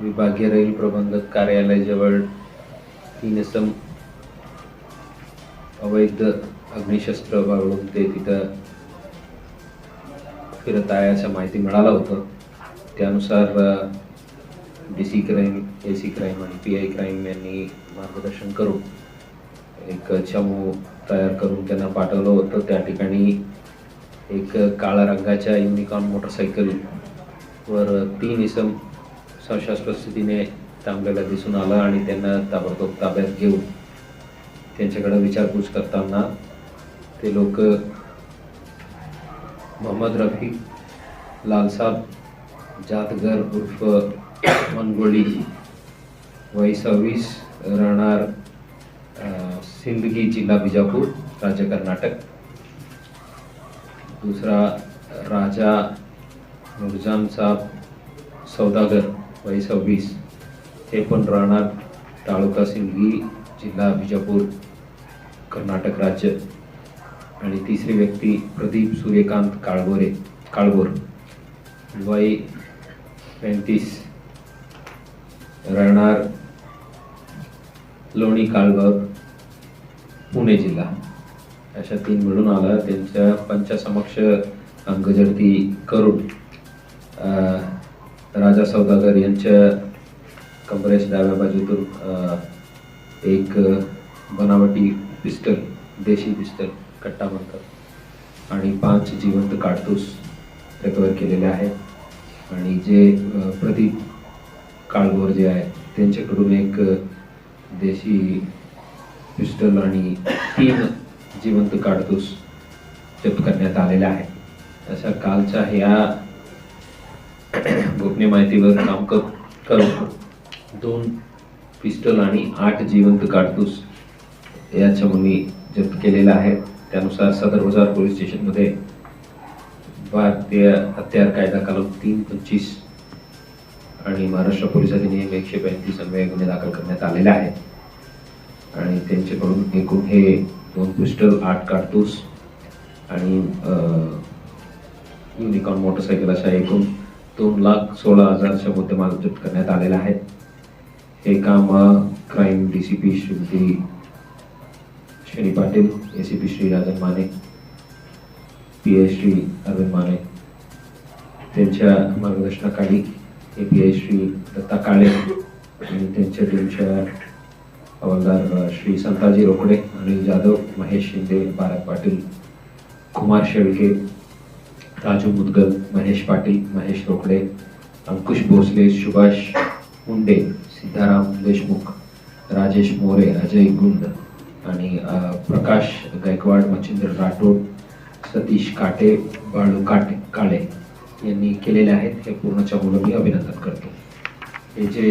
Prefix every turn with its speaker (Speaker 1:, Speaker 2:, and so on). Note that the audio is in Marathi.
Speaker 1: विभागीय रेल प्रबंधक कार्यालयाजवळ तीन इसम अवैध अग्निशस्त्र बाळगून ते तिथं फिरत आहे असं माहिती मिळालं होतं. त्यानुसार D C crime A C crime आणि पी आय क्राईम यांनी मार्गदर्शन करून एक चमू तयार करून त्यांना पाठवलं होतं. त्या ठिकाणी एक काळ्या रंगाच्या युनिकॉर्न मोटरसायकलवर तीन इसम संशयास्पद स्थितीने थांबलेला दिसून आला आणि त्यांना ताबडतोब ताब्यात घेऊन त्यांच्याकडे विचारपूस करताना ते लोक मोहम्मद रफी लालसाब जातगर उर्फ मनगोळी वय सव्वीस राहणार सिंदगी जिल्हा बिजापूर राज्य कर्नाटक. दुसरा राजा नुरजान सौदागर वय सव्वीस. हे पण राहणार तालुका सिंदगी जिल्हा बिजापूर कर्नाटक राज्य. आणि तिसरी व्यक्ती प्रदीप सूर्यकांत काळगोरे काळगोर वय पैंतीस. राहणार लोणी काळगाव पुणे जिल्हा. अशा तीन मिळून आला. त्यांच्या पंचासमक्ष अंगजडती करून राजा सौदागर यांच्या कमरेच्या डाव्या बाजूतून एक बनावटी पिस्टल देशी पिस्टल कट्टा म्हणतात आणि पाच जिवंत काडतूस रेकवर केलेले आहेत आणि जे प्रदीप काळगोर जे आहे त्यांच्याकडून एक देशी पिस्टल आणि तीन जिवंत काढतूस जप्त करण्यात आलेल्या आहेत अशा कालच्या ह्या गोपनीय माहितीवर काम कर करून दोन पिस्टल आणि आठ जिवंत काढतूस या चमूनी जप्त केलेला आहे. त्यानुसार सदर बाजार पोलीस स्टेशनमध्ये भारतीय हत्यार कायदा कलम तीन पंचवीस आणि महाराष्ट्र पोलीस अधिनियम एकशे पंचवीस अन्वये गुन्हे दाखल करण्यात आलेले आहेत आणि त्यांच्याकडून एकूण हे दोन पिस्टल आठ काडतूस आणि युनिकॉन मोटरसायकल अशा एकूण दोन लाख सोळा हजारच्या मुद्देमाल जप्त करण्यात आलेला आहे हे काम crime D C P Shrimati Shri Patil A C P Shri Rajan Mane P H Shri Arvind Mane त्यांच्या मार्गदर्शनाखाली A P H Shri Datta Kale आणि त्यांच्या टीमच्या हवालदार श्री संताजी रोकडे अनिल जाधव महेश शिंदे भारत पाटील कुमार शेळके राजू मुदगल महेश पाटील महेश रोकडे अंकुश भोसले सुभाष मुंडे सिद्धाराम देशमुख राजेश मोरे अजय गुंड आणि प्रकाश गायकवाड मच्छिंद्र राठोड सतीश काटे बाळू काटे काळे यांनी केलेले आहेत. हे पूर्णच्या मुलं मी अभिनंदन करतो. हे जे